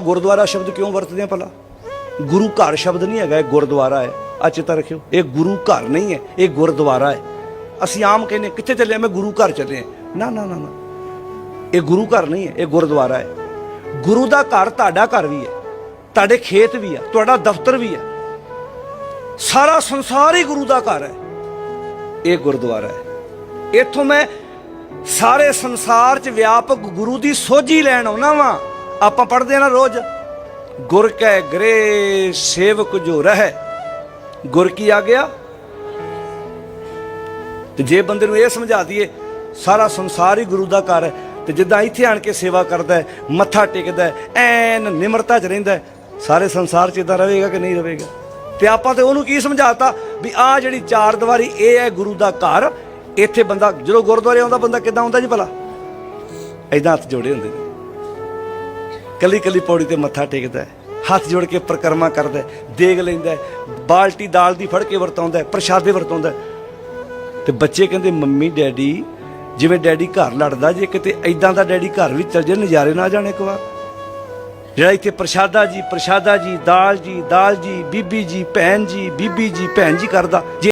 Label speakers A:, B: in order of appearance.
A: ਗੁਰਦੁਆਰਾ ਸ਼ਬਦ ਕਿਉਂ ਵਰਤਦੇ ਆ ਭਲਾ? ਗੁਰੂ ਘਰ ਸ਼ਬਦ ਨਹੀਂ ਹੈਗਾ, ਇਹ ਗੁਰਦੁਆਰਾ ਹੈ। ਆ ਚੇਤਾ ਰੱਖਿਓ, ਇਹ ਗੁਰੂ ਘਰ ਨਹੀਂ ਹੈ, ਇਹ ਗੁਰਦੁਆਰਾ ਹੈ। ਅਸੀਂ ਆਮ ਕਹਿੰਦੇ ਕਿੱਥੇ ਚੱਲੇ ਮੈਂ ਗੁਰੂ ਘਰ ਚੱਲੇ ਆ। ਨਾ ਨਾ ਨਾ ਨਾ। ਇਹ ਗੁਰੂ ਘਰ ਨਹੀਂ ਹੈ, ਇਹ ਗੁਰਦੁਆਰਾ ਹੈ। ਗੁਰੂ ਦਾ ਘਰ ਤੁਹਾਡਾ ਘਰ ਵੀ ਹੈ, ਤੁਹਾਡੇ ਖੇਤ ਵੀ ਹੈ, ਤੁਹਾਡਾ ਦਫ਼ਤਰ ਵੀ ਹੈ। ਸਾਰਾ ਸੰਸਾਰ ਹੀ ਗੁਰੂ ਦਾ ਘਰ ਹੈ। ਇਹ ਗੁਰਦੁਆਰਾ ਹੈ। ਇੱਥੋਂ ਮੈਂ ਸਾਰੇ ਸੰਸਾਰ 'ਚ ਵਿਆਪਕ ਗੁਰੂ ਦੀ ਸੋਝੀ ਲੈਣ ਆਉਣਾ ਵਾਂ। ਆਪਾਂ ਪੜ੍ਹਦੇ ਆ ਨਾ ਰੋਜ਼। ਗੁਰ ਕੈ ਗਰੇ, ਸੇਵਕ ਜੋ ਰਹਿ। ਗੁਰ ਕੀ ਆ ਗਿਆ? ਤੇ ਜੇ ਬੰਦੇ ਨੂੰ ਇਹ ਸਮਝਾ ਦਈਏ, ਸਾਰਾ ਸੰਸਾਰ ਹੀ ਗੁਰੂ ਦਾ ਘਰ ਹੈ। ਤੇ ਜਿੱਦਾਂ ਇੱਥੇ ਆਣ ਕੇ ਸੇਵਾ ਕਰਦਾ ਹੈ, ਮੱਥਾ ਟੇਕਦਾ ਹੈ, ਐਨ ਨਿਮਰਤਾ 'ਚ ਰਹਿੰਦਾ ਹੈ। ਸਾਰੇ ਸੰਸਾਰ 'ਚ ਇਦਾਂ ਰਹੇਗਾ ਕਿ ਨਹੀਂ ਰਹੇਗਾ? ਤੇ ਆਪਾਂ ਤੇ ਉਹਨੂੰ ਕੀ ਸਮਝਾਤਾ? ਵੀ ਆ ਜਿਹੜੀ ਚਾਰ ਦੀਵਾਰੀ, ਇਹ ਹੈ ਗੁਰੂ ਦਾ ਘਰ। ਇੱਥੇ ਬੰਦਾ, ਜਦੋਂ ਗੁਰਦੁਆਰੇ ਆਉਂਦਾ, ਬੰਦਾ ਕਿੱਦਾਂ ਆਉਂਦਾ ਜੀ ਭਲਾ? ਐਦਾਂ ਹੱਥ ਜੋੜੇ ਹੁੰਦੇ ਨੇ। ਕੱਲੀ ਕੱਲੀ ਪੌੜੀ ਤੇ ਮੱਥਾ ਟੇਕਦਾ ਹੱਥ ਜੋੜ ਕੇ ਪ੍ਰਕਰਮਾ ਕਰਦਾ ਹੈ, ਦੇਗ ਲੈਂਦਾ ਬਾਲਟੀ ਦਾਲ ਦੀ ਫੜ ਕੇ ਵਰਤਾਉਂਦਾ ਪ੍ਰਸ਼ਾਦੇ ਵਰਤਾਉਂਦਾ ਤੇ ਬੱਚੇ ਕਹਿੰਦੇ ਮੰਮੀ ਡੈਡੀ ਜਿਵੇਂ ਡੈਡੀ ਘਰ ਲੜਦਾ ਜੇ ਕਿਤੇ ਐਦਾਂ ਦਾ ਡੈਡੀ ਘਰ ਵੀ ਚਲ ਜੇ ਨਜ਼ਾਰੇ ਨਾ ਜਾਣੇ ਇੱਕ ਵਾਰ। ਜਿਹੜਾ ਇੱਥੇ ਪ੍ਰਸ਼ਾਦਾ ਜੀ ਪ੍ਰਸ਼ਾਦਾ ਜੀ ਦਾਲ ਜੀ ਦਾਲ ਜੀ ਬੀਬੀ ਜੀ ਭੈਣ ਜੀ ਬੀਬੀ ਜੀ ਭੈਣ ਜੀ ਕਰਦਾ ਜੇ